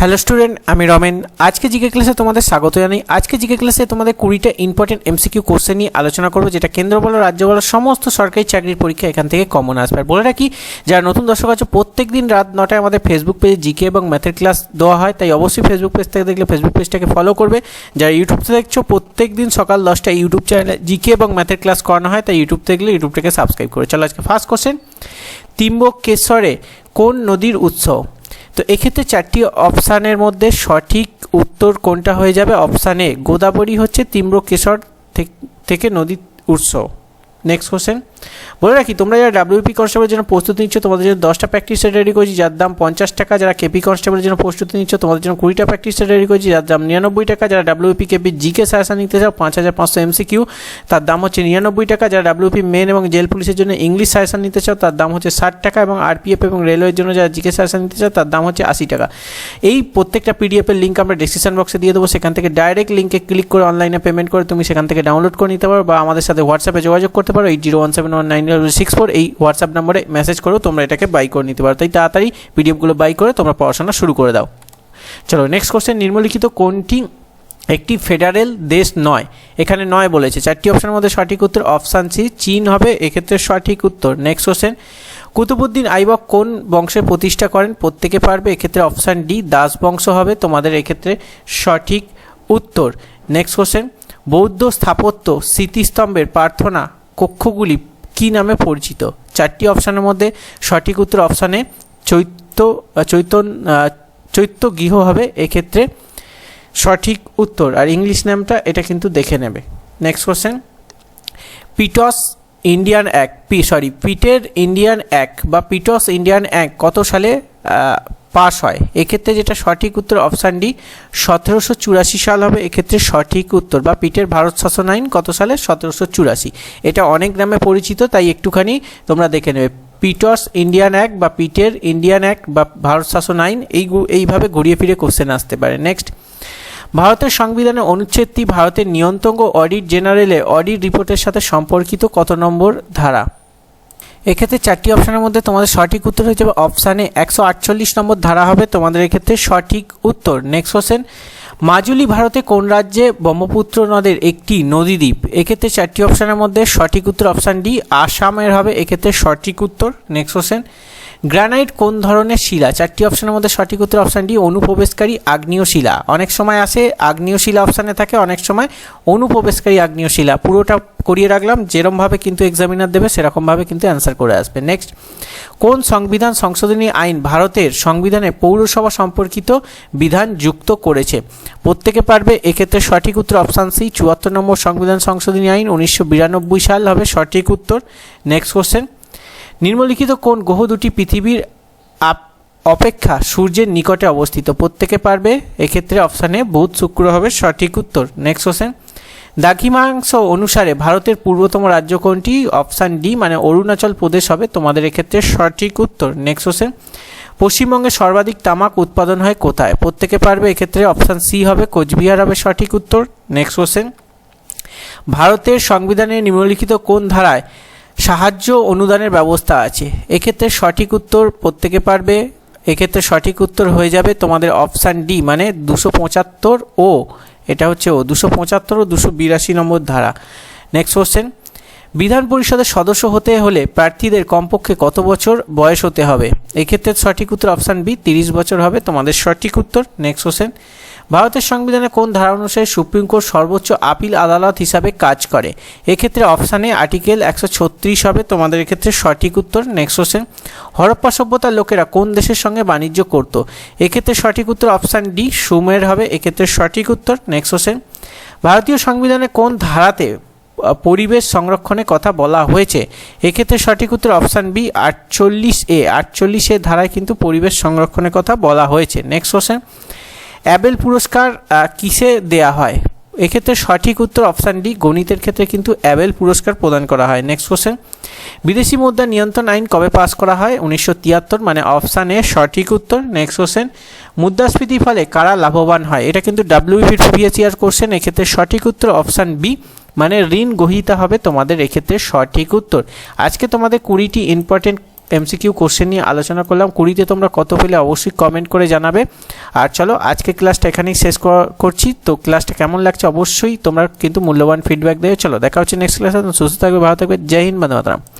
Hello student আমি রমেন। আজকে GK ক্লাসে তোমাদের স্বাগত জানাই। আজকে জিকে ক্লাসে তোমাদের কুড়িটা ইম্পর্টেন্ট এমসিকিউ কোশ্চেন নিয়ে আলোচনা করব, যেটা কেন্দ্র বলো, রাজ্য বলো, সমস্ত সরকারি চাকরির পরীক্ষা এখান থেকে কমন আসবে। আর বলে রাখি, যারা নতুন দর্শক আছে প্রত্যেক দিন রাত নটায় আমাদের ফেসবুক পেজে জিকে এবং ম্যাথের ক্লাস দেওয়া হয়। তাই অবশ্যই ফেসবুক পেজ থেকে দেখলে ফেসবুক পেজটাকে ফলো করবে। যারা ইউটিউব দেখছ প্রত্যেক দিন সকাল দশটায় ইউটিউব চ্যানেলে জিকে এবং ম্যাথের ক্লাস করানো হয়। তাই ইউটিউব দেখলে ইউটিউবটাকে সাবস্ক্রাইব করে। চলো আজকে ফার্স্ট কোশ্চেন তিম্বকেশ্বরে কোন নদীর উৎস? তো এক্ষেত্রে চারটি অপশানের মধ্যে সঠিক উত্তর কোনটা হয়ে যাবে? অপশান এ, গোদাবরী হচ্ছে তীব্র থেক- থেকে নদীর উৎস। নেক্সট কোশ্চেন বলে রাখি, তোমরা যারা ডাব্লিউপি কনস্টেবলের জন্য প্রস্তুতি নিচ্ছ, তোমাদের জন্য দশটা প্র্যাকটিস সেট রেডি করেছি, যার দাম পঞ্চাশ টাকা। যারা কেপি কনস্টেবলের জন্য প্রস্তুতি নিচ্ছ, তোমাদের জন্য কুড়িটা প্র্যাকটিস সেট রেডি করেছি, যার দাম নিরানব্বই টাকা। যারা ডাব্লিউপি কেপি জিকে সাজেশন নিতে চাও, পাঁচ হাজার পাঁচশো এমসিকিউ তার দাম হচ্ছে নিরানব্বই টাকা। যারা ডাব্লিউপি মেন এবং জেল পুলিশের জন্য ইংলিশ সাজেশন নিতে চাও, তার দাম হচ্ছে ষাট টাকা এবং আরপিএফ এবং রেলওয়ের জন্য যারা জিকে সাজেশন নিতে চাও, তার দাম হচ্ছে আশি টাকা। এই প্রত্যেকটা পিডিএফের লিঙ্ক আমরা ডিসক্রিপশন বক্সে দিয়ে দেবো। সেখান থেকে ডাইরেক্ট লিঙ্কে ক্লিক করে অনলাইনে পেমেন্ট করে তুমি সেখান থেকে ডাউনলোড করে নিতে পারো বা আমাদের সাথে হোয়াটসঅ্যাপে যোগাযোগ করতে পারো eight zero one seven one nine six four এই হোয়াটসঅ্যাপ নম্বরে মেসেজ করেও তোমরা এটাকে বাই করে নিতে পারো। তাই তাড়াতাড়ি পিডিএফগুলো বাই করে তোমরা পড়াশোনা শুরু করে দাও। চলো নেক্সট কোশ্চেন নিম্নলিখিত কোনটি একটি ফেডারেল দেশ নয়? এখানে নয় বলেছে। চারটি অপশনের মধ্যে সঠিক উত্তর অপশান সি চীন হবে, এক্ষেত্রে সঠিক উত্তর। নেক্সট কোশ্চেন কুতুবুদ্দিন আইবক কোন বংশে প্রতিষ্ঠা করেন? প্রত্যেকে পারবে, এক্ষেত্রে অপশান ডি দাস বংশ হবে, তোমাদের এক্ষেত্রে সঠিক উত্তর। নেক্সট কোশ্চেন বৌদ্ধ স্থাপত্য স্মৃতিস্তম্ভের প্রার্থনা কক্ষগুলি কী নামে পরিচিত? চারটি অপশানের মধ্যে সঠিক উত্তর অপশানে চৈত্য চৈতন চৈত্য গৃহ হবে। এক্ষেত্রে সঠিক উত্তর। আর ইংলিশ নামটা এটা কিন্তু দেখে নেবে। Next question Pitt's Indian Act, P sorry পিটের Indian act বা পিটস ইন্ডিয়ান অ্যাক্ট কত সালে পাস হয়। এক্ষেত্রে যেটা সঠিক উত্তর অপশান ডি সতেরোশো চুরাশি সাল হবে। এক্ষেত্রে সঠিক উত্তর বা পিটের ভারত শাসন আইন কত সালে? সতেরোশো চুরাশি। এটা অনেক নামে পরিচিত, তাই একটুখানি তোমরা দেখে নেবে। পিটস ইন্ডিয়ান অ্যাক্ট বা পিটের ইন্ডিয়ান অ্যাক্ট বা ভারত শাসন আইন এই এইভাবে ঘুরিয়ে ফিরে কোশ্চেন আসতে পারে। নেক্সট ভারতের সংবিধানের অনুচ্ছেদটি ভারতের নিয়ন্ত্রণ অডিট জেনারেলে অডিট রিপোর্টের সাথে সম্পর্কিত কত নম্বর ধারা? এক্ষেত্রে চারটি অপশানের মধ্যে তোমাদের সঠিক উত্তর হয়ে যাবে অপশানে একশো আটচল্লিশ নম্বর ধারা হবে তোমাদের এক্ষেত্রে সঠিক উত্তর। নেক্সট কোশ্চেন মাজুলি ভারতে কোন রাজ্যে ব্রহ্মপুত্র নদের একটি নদীদ্বীপ এক্ষেত্রে চারটি অপশানের মধ্যে সঠিক উত্তর অপশান ডি আসামের হবে, এক্ষেত্রে সঠিক উত্তর। নেক্সট কোশ্চেন গ্রানাইট কোন ধরনের শিলা? চারটি অপশনের মধ্যে সঠিক উত্তর অপশান ডি, অনুপ্রবেশকারী আগ্নেয় শিলা। অনেক সময় আসে আগ্নেয় শিলা অপশানে থাকে, অনেক সময় অনুপ্রবেশকারী আগ্নেয় শিলা। পুরোটা করিয়ে রাখলাম, যেরমভাবে কিন্তু এক্সামিনার দেবে, সেরকমভাবে কিন্তু অ্যান্সার করে আসবে। নেক্সট কোন সংবিধান সংশোধনী আইন ভারতের সংবিধানে পৌরসভা সম্পর্কিত বিধান যুক্ত করেছে? প্রত্যেকে পারবে, এক্ষেত্রে সঠিক উত্তর অপশান সি, চুয়াত্তর নম্বর সংবিধান সংশোধনী আইন উনিশশো বিরানব্বই সাল হবে সঠিক উত্তর। নেক্সট কোশ্চেন নিম্নলিখিত কোন গ্রহ দুটি পৃথিবীর আপ- অপেক্ষা সূর্যের নিকটে অবস্থিত? প্রত্যেকে পারবে? এক্ষেত্রে অপশানে বুধ শুক্র হবে সঠিক উত্তর। নেক্সট কোশ্চেন দ্রাঘিমাংশ অনুসারে ভারতের পূর্বতম রাজ্য কোনটি? অপশান ডি মানে অরুণাচল প্রদেশ হবে। তোমাদের এক্ষেত্রে সঠিক উত্তর। নেক্সট কোশ্চেন পশ্চিমবঙ্গে সর্বাধিক তামাক উৎপাদন হয় কোথায়? প্রত্যেকে পারবে? এক্ষেত্রে অপশান সি হবে। কোচবিহার হবে সঠিক উত্তর। নেক্সট কোশ্চেন ভারতের সংবিধানে নিম্নলিখিত কোন ধারায় সাহায্য অনুদানের ব্যবস্থা আছে। এক্ষেত্রে সঠিক উত্তর প্রত্যেকে পারবে। এক্ষেত্রে সঠিক উত্তর হয়ে যাবে তোমাদের অপশান ডি মানে দুশো পঁচাত্তর ও, এটা হচ্ছে ও, দুশো পঁচাত্তর ও দুশো বিরাশি নম্বর ধারা। নেক্সট কোশ্চেন বিধান পরিষদের সদস্য হতে হলে প্রার্থীদের কমপক্ষে কত বছর বয়স হতে হবে? এক্ষেত্রে সঠিক উত্তর অপশান বি, তিরিশ বছর হবে। তোমাদের সঠিক উত্তর। নেক্সট কোশ্চেন ভারতের সংবিধানে কোন ধারা অনুসারে সুপ্রিম কোর্ট সর্বোচ্চ আপিল আদালত হিসাবে কাজ করে? এক্ষেত্রে অপশানে আর্টিকেল একশো ছত্রিশ হবে। তোমাদের এক্ষেত্রে সঠিক উত্তর নেক্সট কোশ্চেন হরপ্পা সভ্যতার লোকেরা কোন দেশের সঙ্গে বাণিজ্য করত? এক্ষেত্রে সঠিক উত্তর অপশান ডি সুমের হবে। এক্ষেত্রে সঠিক উত্তর নেক্সট কোশ্চেন ভারতীয় সংবিধানে কোন ধারাতে পরিবেশ সংরক্ষণের কথা বলা হয়েছে? এক্ষেত্রে সঠিক উত্তর অপশান বি আটচল্লিশ এ আটচল্লিশ এ ধারায় কিন্তু পরিবেশ সংরক্ষণের কথা বলা হয়েছে। নেক্সট কোশ্চেন অ্যাবেল পুরস্কার কিসে দেয়া হয়? এক্ষেত্রে সঠিক উত্তর অপশান ডি গণিতের ক্ষেত্রে কিন্তু অ্যাবেল পুরস্কার প্রদান করা হয়। নেক্সট কোশ্চেন বিদেশি মুদ্রা নিয়ন্ত্রণ আইন কবে পাস করা হয়? উনিশশো তিয়াত্তর মানে অপশান এ সঠিক উত্তর। নেক্সট কোশ্চেন মুদ্রাস্ফীতির ফলে কারা লাভবান হয়? এটা কিন্তু ডাব্লিউপির প্রিভিয়াস ইয়ার কোশ্চেন এক্ষেত্রে সঠিক উত্তর অপশান বি মানে ঋণ গ্রহীতা হবে তোমাদের এক্ষেত্রে সঠিক উত্তর। আজকে তোমাদের কুড়িটি ইম্পর্টেন্ট এমসিকিউ কোশ্চেন নিয়ে আলোচনা করলাম। কুড়িতে তোমরা কত পেলে অবশ্যই কমেন্ট করে জানাবে। আর চলো, আজকে ক্লাসটা এখানেই শেষ কর- করছি। তো ক্লাসটা কেমন লাগছে অবশ্যই তোমরা কিন্তু মূল্যবান ফিডব্যাক দেবে। চলো, দেখা হচ্ছে নেক্সট ক্লাসে সুস্থ থাকবে, ভালো থাকবে। জয় হিন্দ মাতরম।